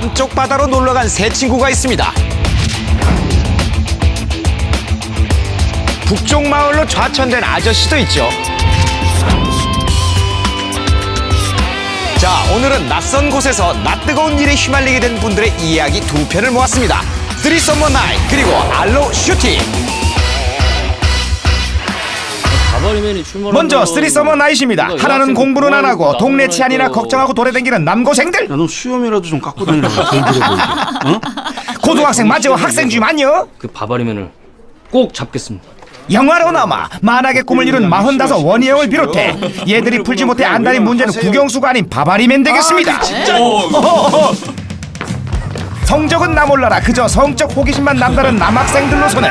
남쪽 바다로 놀러 간 세 친구가 있습니다. 북쪽 마을로 좌천된 아저씨도 있죠. 자, 오늘은 낯선 곳에서 낯뜨거운 일에 휘말리게 된 분들의 이야기 두 편을 모았습니다. 쓰리 썸머 나이 그리고 알로 슈팅. 먼저 쓰리 서머 나이십니다. 하나는 공부는 안 하고 동네 치안이나 걱정하고 돌아다니는 남고생들. 야, 너 수염이라도 좀 깎고 다니라. 어? 고등학생 맞죠? 학생 중 아니요? 그 바바리맨을 꼭 잡겠습니다. 영화로 남아 만악의 꿈을 이룬 마흔다섯 원희영을 비롯해 얘들이 풀지 못해 안달인 문제는 국영수가 아닌 바바리맨 되겠습니다. 어허허허. 성적은 나 몰라라 그저 성적 호기심만 남다른 남학생들로서는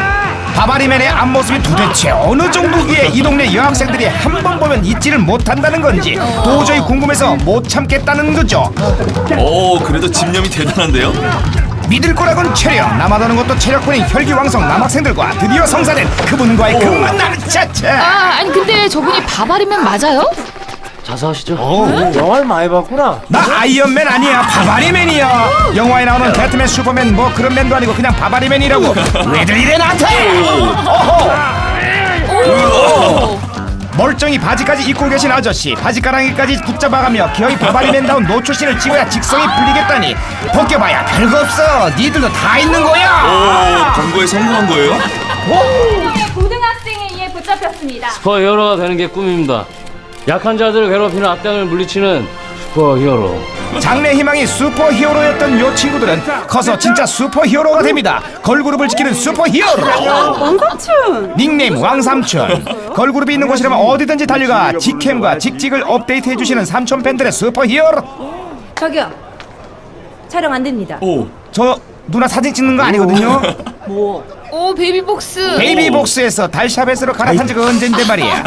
바바리맨의 앞모습이 도대체 어느 정도기에 이 동네 여학생들이 한 번 보면 잊지를 못한다는 건지 도저히 궁금해서 못 참겠다는 거죠. 오 그래도 집념이 대단한데요? 믿을 거라곤 체력 남아도는 것도 체력뿐인 혈기왕성 남학생들과 드디어 성사된 그분과의 그 만남 차차 아, 아니 근데 저분이 바바리맨 맞아요? 자수하시죠. 영화를 많이 봤구나. 나 아이언맨 아니야 바바리맨이야 영화에 나오는 배트맨 슈퍼맨 뭐 그런 맨도 아니고 그냥 바바리맨이라고 왜들 이래 나한테 어허 멀쩡히 바지까지 입고 계신 아저씨 바지가랑이까지 붙잡아가며 기어이 바바리맨다운 노출신을 찍어야 직성이 풀리겠다니 벗겨봐야 별거 없어 니들도 다 있는 거야 오 광고에 성공한 거예요? 고등학생에 의해 붙잡혔습니다. 슈퍼히어로가 되는 게 꿈입니다. 약한 자들을 괴롭히는 악당을 물리치는 슈퍼히어로. 장래 희망이 슈퍼히어로였던 요 친구들은 커서 진짜 슈퍼히어로가 됩니다. 걸그룹을 지키는 슈퍼히어로. 왕삼촌! 닉네임 왕삼촌. 걸그룹이 있는 곳이라면 어디든지 달려가 직캠과 직직을 업데이트해 주시는 삼촌 팬들의 슈퍼히어로. 저기요. 촬영 안 됩니다. 오 저 누나 사진 찍는 거 아니거든요. 오 베이비복스. 베이비복스에서 달샤벳으로 갈아탄 지가 언젠데 말이야.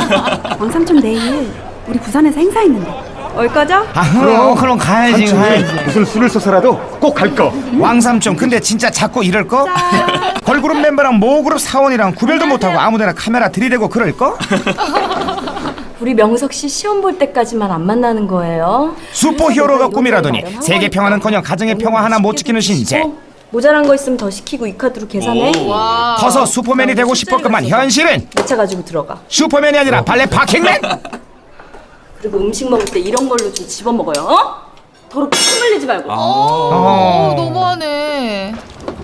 왕삼촌 내일 우리 부산에서 행사 있는데 올 거죠? 아, 그럼 그럼 가야지 가야지. 무슨 수를 써서라도 꼭 갈 거. 왕삼촌 근데 진짜 자꾸 이럴 거? 걸그룹 멤버랑 모그룹 사원이랑 구별도 못하고 아무데나 카메라 들이대고 그럴 거? 우리 명석 씨 시험 볼 때까지만 안 만나는 거예요. 슈퍼히어로가 꿈이라더니 세계 평화는커녕 가정의 평화 하나 못 지키는 신세. 어, 모자란 거 있으면 더 시키고 이 카드로 계산해. 와. 커서 슈퍼맨이 되고 싶었구만 현실은 내차 가지고 들어가. 슈퍼맨이 아니라 발레 파킹맨. 그리고 음식 먹을 때 이런 걸로 좀 집어 먹어요. 어? 더럽게 침 흘리지 말고. 어, 너무하네.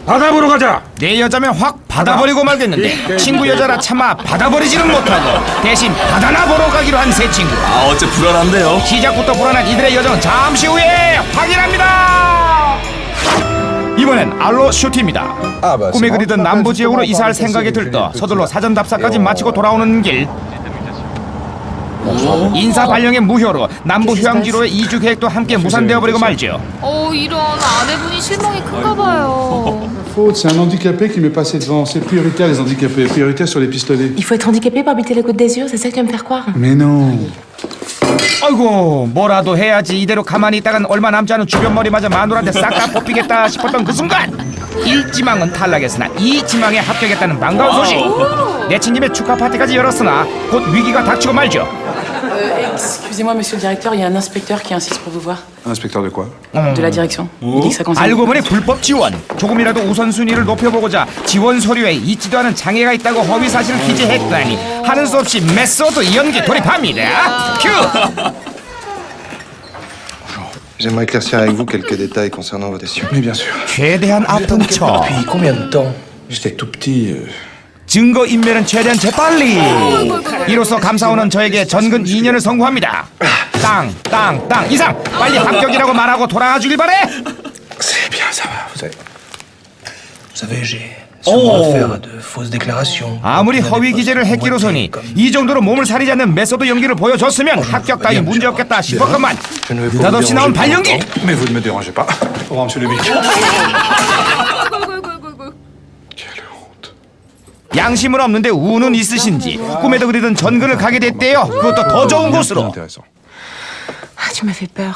바다 보러 가자. 내 여자면 확 받아버리고 말겠는데 친구 여자라 차마 받아버리지는 못하고 대신 받아나 보러 가기로 한 세 친구. 아 어째 불안한데요? 시작부터 불안한 이들의 여정은 잠시 후에 확인합니다. 이번엔 알로 슈티입니다. 꿈에 그리던 남부 지역으로 이사할 생각이 들떠 서둘러 사전 답사까지 마치고 돌아오는 길. 인사 발령의 무효로 남부 휴양지로의 이주 계획도 함께 무산되어 버리고 말죠. 어 이런 아내분이 실망이 큰가 봐요. faute, c'est un handicapé qui m'est passé devant. C'est prioritaire les handicapés, prioritaire sur les pistolets. Il faut être handicapé pour habiter la Côte d'Azur, c'est ça que tu vas me faire croire Mais non 아이고 뭐라도 해야지. 이대로 가만히 있다간 얼마 남지 않은 주변 머리마저 마누라한테 싹 다 뽑히겠다 싶었던 그 순간 1지망은 탈락했으나 2지망에 합격했다는 반가운 소식. 내친 김에 축하 파티까지 열었으나 곧 위기가 닥치고 말죠 Excusez-moi, monsieur le directeur, il y a un inspecteur qui insiste pour vous voir. Un inspecteur de quoi De la direction. Il dit que ça concerne. 알고 보니 불법 지원 조금이라도 우선순위를 높여보고자 지원 서류에 있지도 않은 장애가 있다고 허위 사실을 기재했다니 하는 수 없이 메소드 연기 돌입합니다 큐 J'aimerais éclaircir avec vous quelques détails concernant vos décisions. Mais bien sûr. 최대한 아픈 척 Depuis combien de temps J'étais tout petit. euh, 증거 인멸은 최대한 재빨리 이로써 감사원은 저에게 전근 2년을 선고합니다 땅 땅 땅 이상 빨리 합격이라고 말하고 돌아가 주길 바래 C'est bien, ça va. Vous avez... Vous savez, j'ai souvent affaire de fausses déclarations. 아무리 허위 기재를 했기로서니 이 정도로 몸을 사리지 않는 메소드 연기를 보여줬으면 합격 따위 문제 없겠다 싶었건만 Je ne vais pas vous 느닷없이 나온 plus 발연기 longtemps, Mais vous ne me dérangez pas. Au revoir, monsieur Lubic. 양심은 없는데 우는 있으신지 꿈에도 그리던 전근을 가게 됐대요 그것도 더 좋은 곳으로 intéressant. Ah, tu m'as fait peur.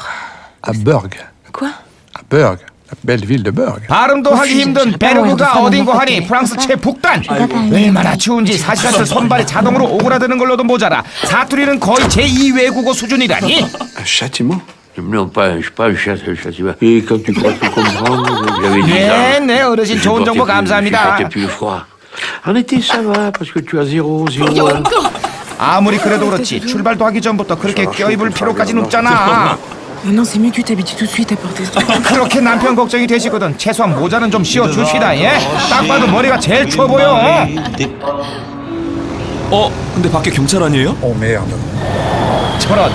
À Berg. Quoi À Berg. La belle ville de Berg. 발음도 하기 힘든 베르그가 어딘고 하니 프랑스 최북단 얼마나 추운지 사시사슬 손발이 자동으로 오그라드는 걸로도 모자라 사투리는 거의 제2 외국어 수준이라니 Un châtiment Non, pas, je suis pas un chat, un châtiment. Et quand tu crois tout comprendre, j'avais 10 네, ans. 네, 어르신 좋은 정보 감사합니다. supportais plus le froid. En été, ça va, parce que tu as zéro, zéro. 아무리 그래도 그렇지 출발도 하기 전부터 그렇게 껴입을 필요까지는 없잖아. Non, c'est mieux que tu t'habitues tout de suite à porter ce 그렇게 남편 걱정이 되시거든 최소한 모자는 좀 씌워 줍시다 예? 딱 봐도 머리가 제일 추워 보여 어, 근데 밖에 경찰 아니에요? 저런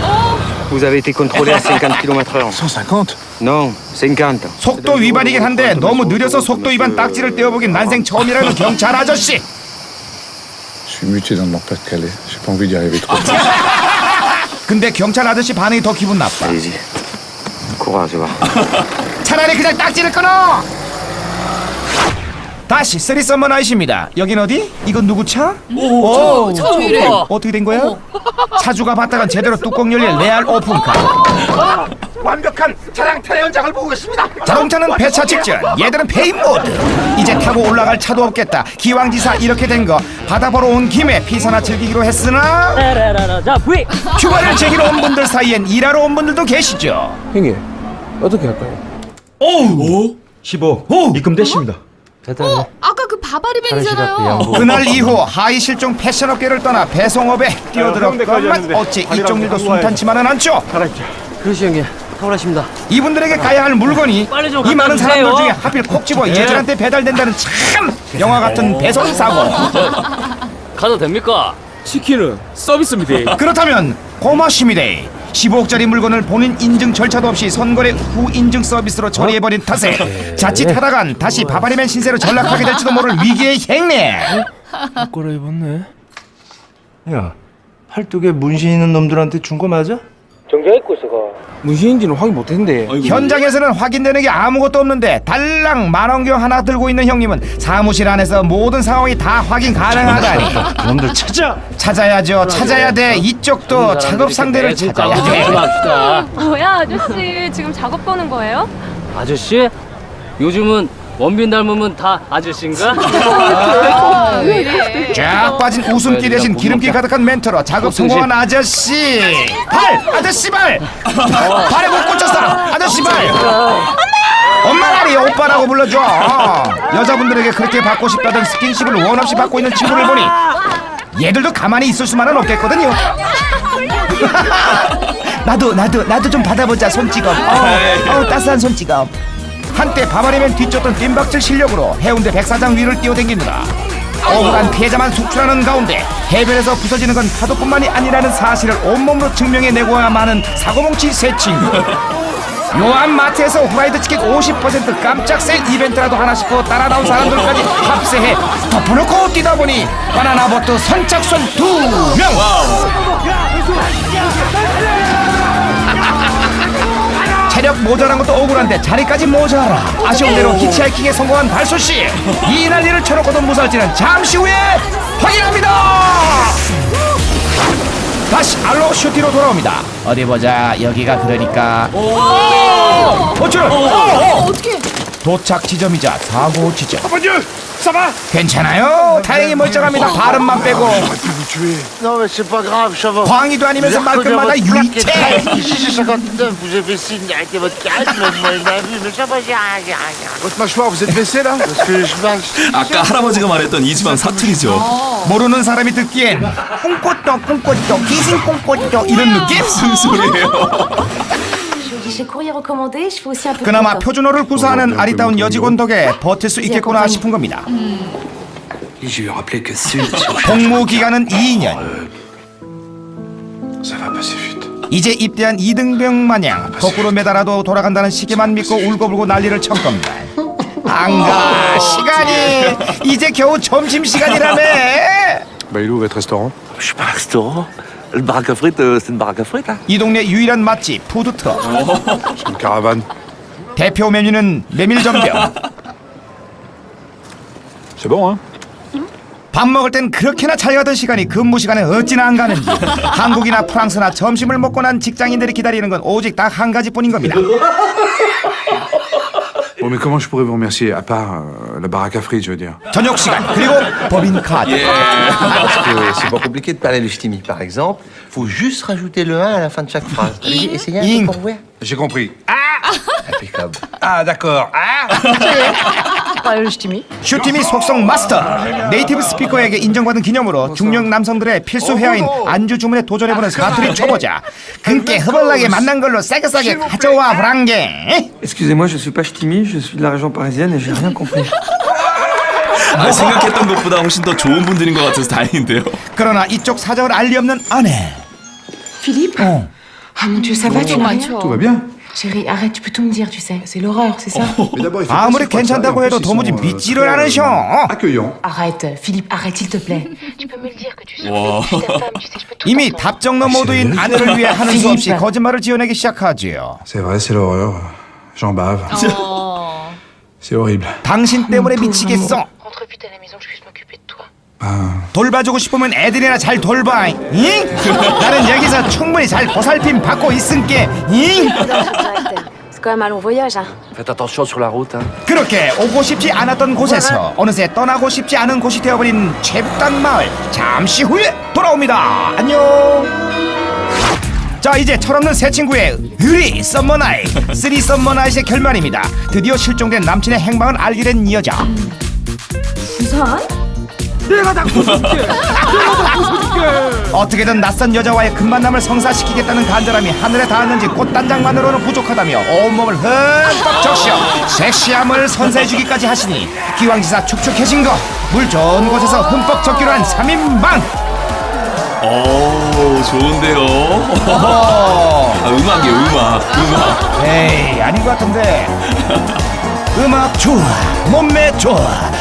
Vous avez été contrôlé à 50 km/h. 150 Non, 50. 속도 위반이긴 한데 너무 느려서 속도 위반 딱지를 떼어보긴 난생 처음이라는 경찰 아저씨 Je suis muté dans le Nord-Pas-de-Calais. J'ai pas envie d'y arriver trop. 근데 경찰 아저씨 반응이 더 기분 나빠 Allez-y. Courage, va. 차라리 그냥 딱지를 끊어 다시 쓰리 썸머 나이십니다. 여긴 어디? 이건 누구 차? 오, 차왜 이래? 어떻게 된 거야? 차주가 봤다간 제대로 뚜껑 열릴 레알 오픈카. 완벽한 차량 탈의 현장을 보고 있습니다. 자동차는 폐차 직전 얘들은 페인 모드. 이제 타고 올라갈 차도 없겠다. 기왕지사 이렇게 된 거. 바다 보러 온 김에 피서나 즐기기로 했으나? 휴가를 즐기러 온 분들 사이엔 일하러 온 분들도 계시죠? 형님 어떻게 할까요? 오? 15 입금됐습니다 어, 아까 그 바바리 밴이잖아요. 그날 이후 하이 실종 패션 업계를 떠나 배송업에 뛰어들었건만 어찌 이쪽 일도 순탄치만은 않죠? 그러시 형님. 탁월하십니다. 이분들에게 가야 할 물건이 빨리 좀이 많은 갖다 사람들 주세요. 중에 하필 콕 집어 얘들한테 배달된다는 참 영화 같은 배송 사고. 가도 됩니까? 치킨은 서비스입니다 그렇다면 고마십니다 15억짜리 물건을 본인 인증 절차도 없이 선거래 후 인증 서비스로 처리해버린 탓에 자칫 하다간 다시 바바리맨 신세로 전락하게 될지도 모를 위기의 행내. 꼬라 입었네. 야 팔뚝에 문신 있는 놈들한테 준 거 맞아? 문신인지는 확인 못했는데. 현장에서는 확인되는 게 아무것도 없는데 달랑 만원경 하나 들고 있는 형님은 사무실 안에서 모든 상황이 다 확인 가능하다니. 놈들 찾아. 찾아야죠. 찾아야 돼. 이쪽도 작업 상대를 찾아야 돼. 뭐야 아저씨. 지금 작업 보는 거예요? 아저씨? 요즘은 원빈 닮으면 다 아저씨인가? 아, 왜 이래? 쫙 빠진 웃음기 대신 기름기 가득한 멘트로 작업 성공한 아저씨 발! 아저씨 발! 발에 못 꽂혔어 아저씨 발! 엄마 말이 오빠라고 불러줘 여자분들에게 그렇게 받고 싶다던 스킨십을 원 없이 받고 있는 친구를 보니 얘들도 가만히 있을 수만은 없겠거든요 나도 나도 나도 좀 받아보자 손찌검 어, 어 따스한 손찌검 한때 바바리맨 뒤쫓던 뜀박질 실력으로 해운대 백사장 위를 뛰어댕기느라 억울한 피해자만 속출하는 가운데 해변에서 부서지는 건 파도뿐만이 아니라는 사실을 온몸으로 증명해내고야 마는 사고뭉치 새 친구. 요한 마트에서 후라이드 치킨 50% 깜짝 세일 이벤트라도 하나 싶어 따라 나온 사람들까지 합세해 덮어놓고 뛰다 보니 바나나 보트 선착순 두 명 체력 모자란 것도 억울한데 자리까지 모자라. 아쉬운 대로 히치하이킹에 성공한 발소씨. 이 난리를 쳐놓고도 무사할지는 잠시 후에 확인합니다. 다시 알로 슈티로 돌아옵니다. 어디 보자. 여기가 그러니까. 어쩌라. 어떻게? 도착 지점이자 사고 지점 괜찮아요 다행히 멀쩡합니다 발음만 빼고. 광희도 아니면서 말끝마다 유리체 Ici, c'est 59, vous avez signe, arrêtez votre calme, moi, il m'a vu, mais ça va, j'ai rien, j'ai rien. Votre mâchoire, vous êtes baissé là Parce que je marche. 아까 할아버지가 말했던 이 집안 사투리죠. 모르는 사람이 듣기엔 꿈꽃도 꿈꽃도 기신 꿈꽃도 이런 느낌? 무슨 소리예요? Chez Courrier recommandé, je fais aussi un peu 그나마 표준어를 구사하는 아리따운 여직원 덕에 버틸 수 있겠구나 싶은 겁니다. Je lui ai rappelé que c'est 복무 기간은 2년. Ça va passer vite. 이제 입대한 이등병 마냥 거꾸로 매달아도 돌아간다는 시계만 믿고 울고불고 난리를 쳤 겁니다. 안가 시간이 이제 겨우 점심 시간이라며. Bah, il est où votre restaurant Je suis pas un restaurant. Baraque à frites, hein 이 동네 유일한 맛집 푸드트럭. C'est une caravane. 대표 메뉴는 메밀 전병. C'est bon, hein 밥 먹을 땐 그렇게나 잘 가던 시간이 근무 시간에 어찌나 안 가는지 한국이나 프랑스나 점심을 먹고 난 직장인들이 기다리는 건 오직 딱 한 가지뿐인 겁니다 Bon, mais comment je pourrais vous remercier, à part euh, la baraque à frites, je veux dire 저녁 시간 그리고 법인 카드. Parce que c'est pas compliqué de parler le ch'timi. Par exemple, faut juste rajouter le 1 à la fin de chaque phrase. Allez, essayez un Ing. peu pour voir. J'ai compris. Impeccable. Ah, d'accord. 슈티미 속성 마스터. 네이티브 스피커에게 인정받은 기념으로 중년 남성들의 필수 헤어인 안주 주문에 도전해보는 사투리 초보자. 근께 허벌나게 만난 걸로 싸게 싸게 가져와 브랑게. Excusez-moi, je suis pas ch'timi, je suis de la région parisienne et j'ai rien compris. 아, 생각했던 것보다 훨씬 더 좋은 분들인 것 같아서 다행인데요. 그러나 이쪽 사정을 알리 없는 아내. Philippe mon dieu, ça va, tu Tout 많죠. va bien Chérie, arrête, tu peux tout me dire, tu sais. C'est l'horreur, c'est ça Mais d'abord, il fait 아무리 괜찮다고 et en 해도 plus, ils 도무지 sont, euh, 믿지를 très, 않으셔 euh, Accueillants. Arrête, Philippe, arrête, s'il te plaît. 이미 답정너 모드인 아내를 위해 하는 수 없이 거짓말을 지어내기 시작하지요 C'est vrai, c'est l'horreur. J'en bave. 어. C'est horrible. 당신 때문에 미치겠어 Rentre vite à la maison, que je puisse m'occuper de toi. Ah, 돌봐주고 싶으면 애들이나 잘 돌봐 잉? 나는 여기서 충분히 잘 보살핌 받고 있은게 잉? C'est quand même un long voyage, hein. Faites attention sur la route, hein. 그렇게 오고 싶지 않았던 곳에서 어느새 떠나고 싶지 않은 곳이 되어버린 최북단 마을 잠시 후에 돌아옵니다 안녕 자 이제 철없는 새 친구의 의리 썸머나잇 쓰리 썸머나잇의 결말입니다 드디어 실종된 남친의 행방을 알게 된이 여자 부산? 어떻게든 낯선 여자와의 금만남을 성사시키겠다는 간절함이 하늘에 닿았는지 꽃단장만으로는 부족하다며 온몸을 흠뻑 적셔 섹시함을 선사해주기까지 하시니 기왕지사 축축해진 거 물 좋은 곳에서 흠뻑 적기로 한 3인방 오, 좋은데요. 어허 아, 음악이에요, 음악. 음악. 에이 아닌 것 같은데 음악 좋아 몸매 좋아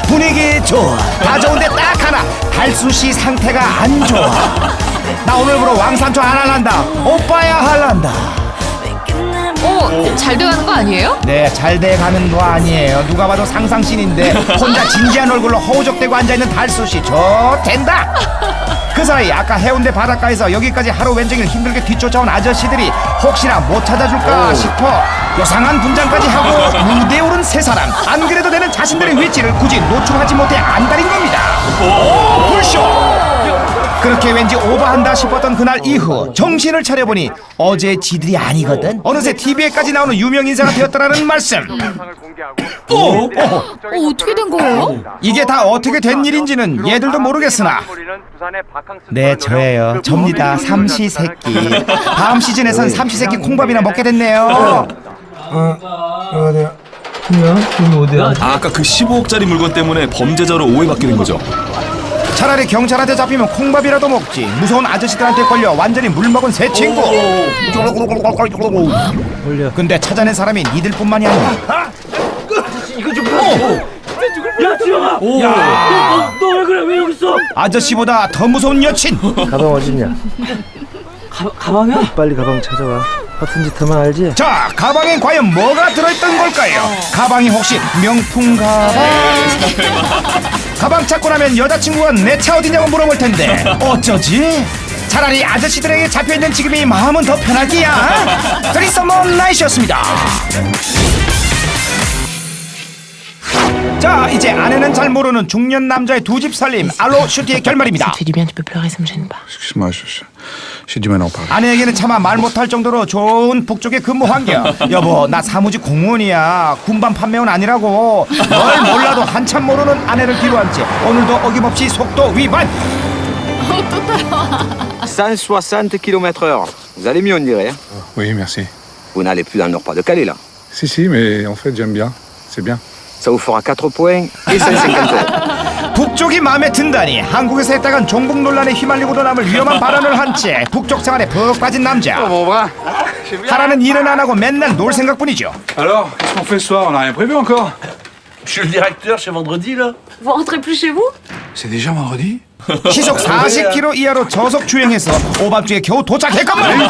분위기 좋아 다 좋은데 딱 하나 달수씨 상태가 안 좋아 나 오늘부로 왕삼촌 안 할란다 오빠야 할란다 어, 잘 돼가는 거 아니에요? 네, 잘 돼가는 거 아니에요. 누가 봐도 상상신인데 혼자 진지한 얼굴로 허우적대고 앉아있는 달수씨 저 된다. 그 사이 아까 해운대 바닷가에서 여기까지 하루 왼종일 힘들게 뒤쫓아온 아저씨들이 혹시나 못 찾아줄까 싶어 요상한 분장까지 하고 무대에 오른 세 사람. 안 그래도 되는 자신들의 위치를 굳이 노출하지 못해 안달인 겁니다. 그렇게 왠지 오버한다 싶었던 그날 이후 정신을 차려보니 어제 지들이 아니거든. 어느새 TV에까지 나오는 유명 인사가 되었다라는 말씀. 오, 오, 어, 어떻게 된 거예요? 이게 다 어떻게 된 일인지는 얘들도 모르겠으나. 네 저예요. 접니다 삼시세끼. 다음 시즌에선 삼시세끼 콩밥이나 먹게 됐네요. 아, 아까 그 15억짜리 물건 때문에 범죄자로 오해받게 된 거죠. 차라리 경찰한테 잡히면 콩밥이라도 먹지 무서운 아저씨들한테 걸려 완전히 물먹은 새 친구 근데 찾아낸 사람이 니들뿐만이 아니야 너 왜 그래? 왜 여기 있어? 아저씨보다 더 무서운 여친 가방 어딨냐? 가, 가방이야? 빨리 가방 찾아와. 허튼 짓 하면 알지? 자 가방엔 과연 뭐가 들어있던 걸까요 가방이 혹시 명품 가방 가방 찾고 나면 여자친구가 내 차 어디냐고 물어볼 텐데. 어쩌지? 차라리 아저씨들에게 잡혀있는 지금이 마음은 더 편하기야. 드리서머 나이셨습니다. 자 이제 아내는 잘 모르는 중년 남자의 두 집 살림 알로 슈티의 결말입니다. Ça te fait du bien, tu peux pleurer, ça me gêne pas. excuse-moi, je- je- à en parler. 아내에게는 차마 말 못할 정도로 좋은 북쪽의 근무 환경. 여보, 나 사무직 공무원이야. 군반 판매원 아니라고. 널 몰라도 한참 모르는 아내를 뒤로 앉지. 오늘도 어김없이 속도 위반. 160 km heure. Vous allez mieux, on dirait. Oui, merci. Vous n'allez plus dans le Nord-Pas-de-Calais, là. Si, si, mais en fait, j'aime bien. C'est bien. Ça vous fera 4 points et 150 euros. 북쪽이 마음에 든다니 한국에서 했다간 종북 논란에 휘말리고도 남을 위험한 발언을 한 채 북쪽 생활에 푹 빠진 남자. 하라는 일은 안 하고 맨날 놀 생각뿐이죠. Alors, qu'est-ce qu'on fait ce soir On n'a rien prévu encore Je suis le directeur chez Vendredi, là. Vous rentrez plus chez vous C'est déjà vendredi 시속 40km 이하로 저속 주행해서 오밤중에 겨우 도착했건만.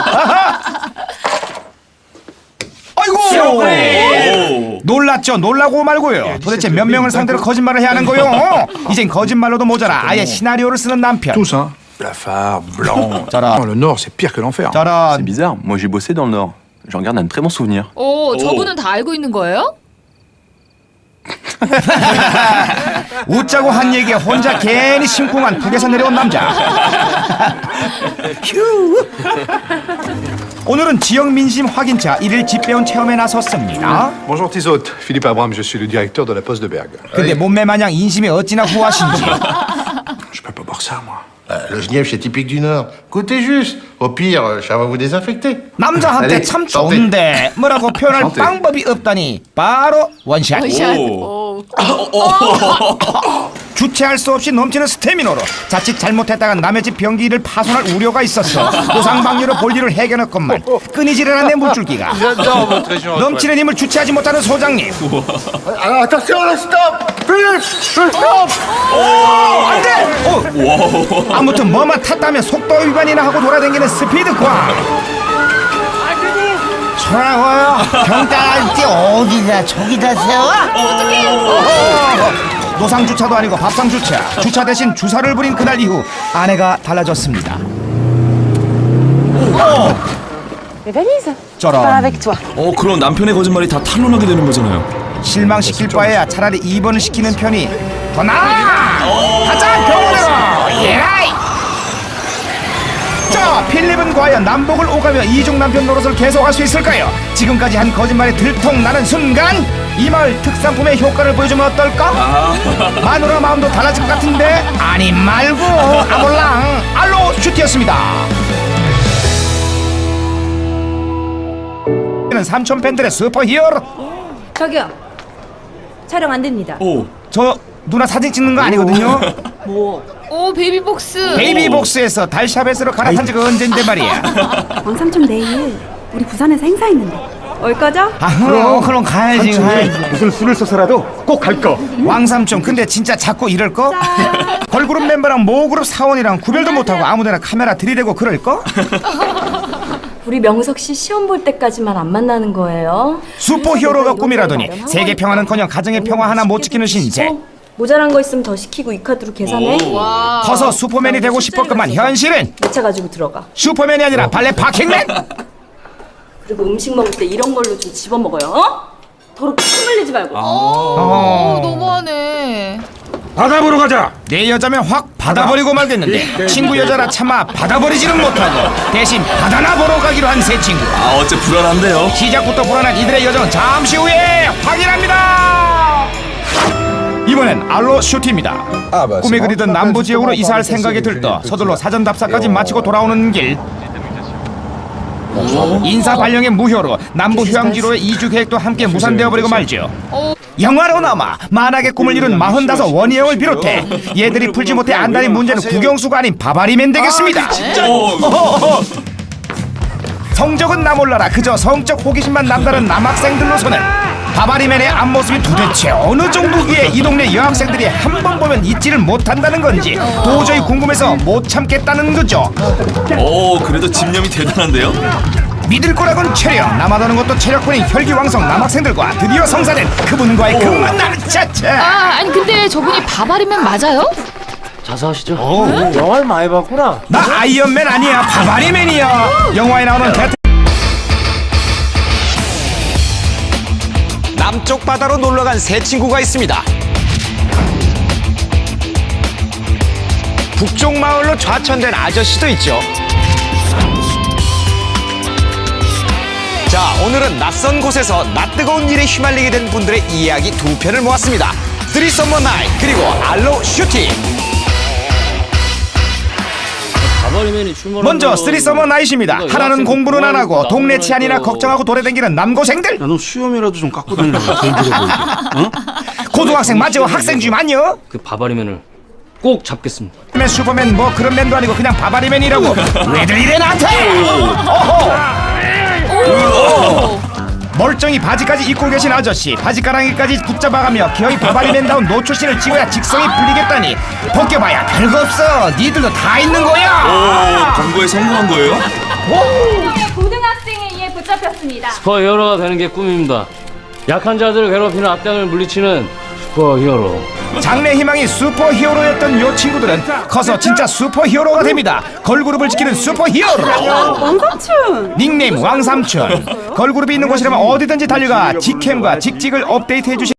아이고! 놀랐죠. 놀라고 말고요. 도대체 몇 명을 상대로 거짓말을 해야 하는 거요? 이젠 거짓말로도 모자라. 아예 시나리오를 쓰는 남편. Tous, hein Blafard, blanc. 저런, le Nord, c'est pire que l'enfer. 저런. bizarre. Moi, j'ai bossé dans le Nord. J'en garde un très bon souvenir. 어, 저분은 다 알고 있는 거예요? 웃자고 한 얘기에 혼자 괜히 심쿵한 북에서 내려온 남자. 휴. 오늘은 지역 민심 확인차 일일 집배원 체험에 나섰습니다. Bonjour Tizotte, Philippe Abraham, je suis le directeur de la poste de Bergue. 근데 몸매 마냥 인심이 어찌나 후하신지 Je peux pas boire ça, moi. Le Genièvre, c'est typique du Nord. Coûtez juste. Au pire, euh, ça va vous désinfecter. 남자한테 Allez, 참 santé. 좋은데 뭐라고 표현할. 방법이 없다니 바로 원샷 오. 주체할 수 없이 넘치는 스태미너로 자칫 잘못했다가 남의 집 변기를 파손할 우려가 있었어. 노상방류로 볼일을 해결했건만 끊이질 않았네 물줄기가. 넘치는 힘을 주체하지 못하는 소장님. Alors, attention, stop Philippe, stop 안돼! 어. 아무튼 뭐만 탔다면 속도 위반이나 하고 돌아다니는 스피드광 돌아와요. 경찰한테 어디다 저기다 세워? 노상 주차도 아니고 밥상 주차. 주차 대신 주사를 부린 그날 이후 아내가 달라졌습니다. 저런. 어 그럼 남편의 거짓말이 다 탄로나게 되는 거잖아요. 실망시킬 바에야 차라리 입원을 시키는 편이 더 나아! 가자 병원으로! 예라이 자 필립은 과연 남복을 오가며 이중 남편 노릇을 계속할 수 있을까요 지금까지 한 거짓말이 들통나는 순간 이 마을 특산품의 효과를 보여주면 어떨까 마누라 마음도 달라질 것 같은데 아니 말고 아몰랑 알로 슈티였습니다 는 삼촌 팬들의 슈퍼히어로 저기요. 촬영 안 됩니다. 오. 저 누나 사진 찍는 거 아니거든요. 오 베이비복스. 베이비복스에서 달샤벳으로 갈아탄 지가 언젠데 말이야. 왕삼촌 내일 우리 부산에서 행사 있는데 올 거죠? 아, 그럼 그럼 가야지 가야지. 무슨 수를 써서라도 꼭 갈 거. 왕삼촌 근데 진짜 자꾸 이럴 거? 걸그룹 멤버랑 모그룹 사원이랑 구별도 못하고 아무데나 카메라 들이대고 그럴 거? 우리 명석 씨 시험 볼 때까지만 안 만나는 거예요. 슈퍼히어로가 꿈이라더니 세계 평화는커녕 가정의 평화 하나 못 지키는 신세. 어, 모자란 거 있으면 더 시키고 이 카드로 계산해. 와. 커서 슈퍼맨이 되고 싶었건만 현실은 내차 가지고 들어가. 슈퍼맨이 아니라 발레 파킹맨. 그리고 음식 먹을 때 이런 걸로 좀 집어 먹어요. 어? 더럽게 침 흘리지 말고. 어, 너무하네. 바다 보러 가자. 내 여자면 확 받아버리고 말겠는데 친구 여자라 차마 받아버리지는 못하고 대신 받아나 보러 가기로 한새 친구. 아 어째 불안한데요. 시작부터 불안한 이들의 여정은 잠시 후에 확인합니다. 이번엔 알로 슈티입니다. 꿈에 그리던 남부 지역으로 이사할 생각이 들떠 서둘러 사전 답사까지 마치고 돌아오는 길. 인사 발령의 무효로 남부 휴양지로의 이주 계획도 함께 무산되어 버리고 말죠. 영화로 남아 만악의 꿈을 이룬 마흔다섯 원희영을 비롯해 얘들이 풀지 못해 안달인 문제는 국영수가 아닌 바바리맨 되겠습니다. 어허허허. 성적은 나 몰라라 그저 성적 호기심만 남다른 남학생들로서는 바바리맨의 앞모습이 도대체 어느 정도기에 이 동네 여학생들이 한 번 보면 잊지를 못한다는 건지 도저히 궁금해서 못 참겠다는 거죠 오 그래도 집념이 대단한데요. 믿을 거라곤 체력 남아도는 것도 체력뿐인 혈기왕성 남학생들과 드디어 성사된 그분과의 그 만남 차차 아 아니 근데 저분이 바바리맨 맞아요? 자수하시죠. 영화를 많이 봤구나. 나 아이언맨 아니야 바바리맨이야 영화에 나오는 배트 남쪽 바다로 놀러간 새 친구가 있습니다. 북쪽 마을로 좌천된 아저씨도 있죠. 자, 오늘은 낯선 곳에서 낯뜨거운 일에 휘말리게 된 분들의 이야기 두 편을 모았습니다. 쓰리 썸머 나이 그리고 알로 슈팅. 먼저 쓰리 서머 나이십니다. 하나는 공부는 안 하고 동네 치안이나 걱정하고 돌아다니는 남고생들. 너 수염이라도 좀 깎고 다니라. 제일 들어 보이게. 고등학생 맞죠 학생 중 아니요. 그 바바리맨을 꼭 잡겠습니다. 맨 슈퍼맨 뭐 그런 맨도 아니고 그냥 바바리맨이라고. 왜들 이래 나한테? 어허 멀쩡히 바지까지 입고 계신 아저씨 바지가랑이까지 붙잡아가며 기어이 바바리맨다운 노출신을 찍어야 직성이 풀리겠다니 벗겨봐야 별거 없어 니들도 다 있는 거야 오 광고에 성공한 거예요? 고등학생에 의해 붙잡혔습니다. 슈퍼히어로가 되는 게 꿈입니다. 약한 자들을 괴롭히는 악당을 물리치는 슈퍼히어로. 장래 희망이 슈퍼히어로였던 요 친구들은 커서 진짜 슈퍼히어로가 됩니다. 걸그룹을 지키는 슈퍼히어로. 왕삼촌. 닉네임 왕삼촌. 걸그룹이 있는 곳이라면 어디든지 달려가 직캠과 직직을 업데이트해 주시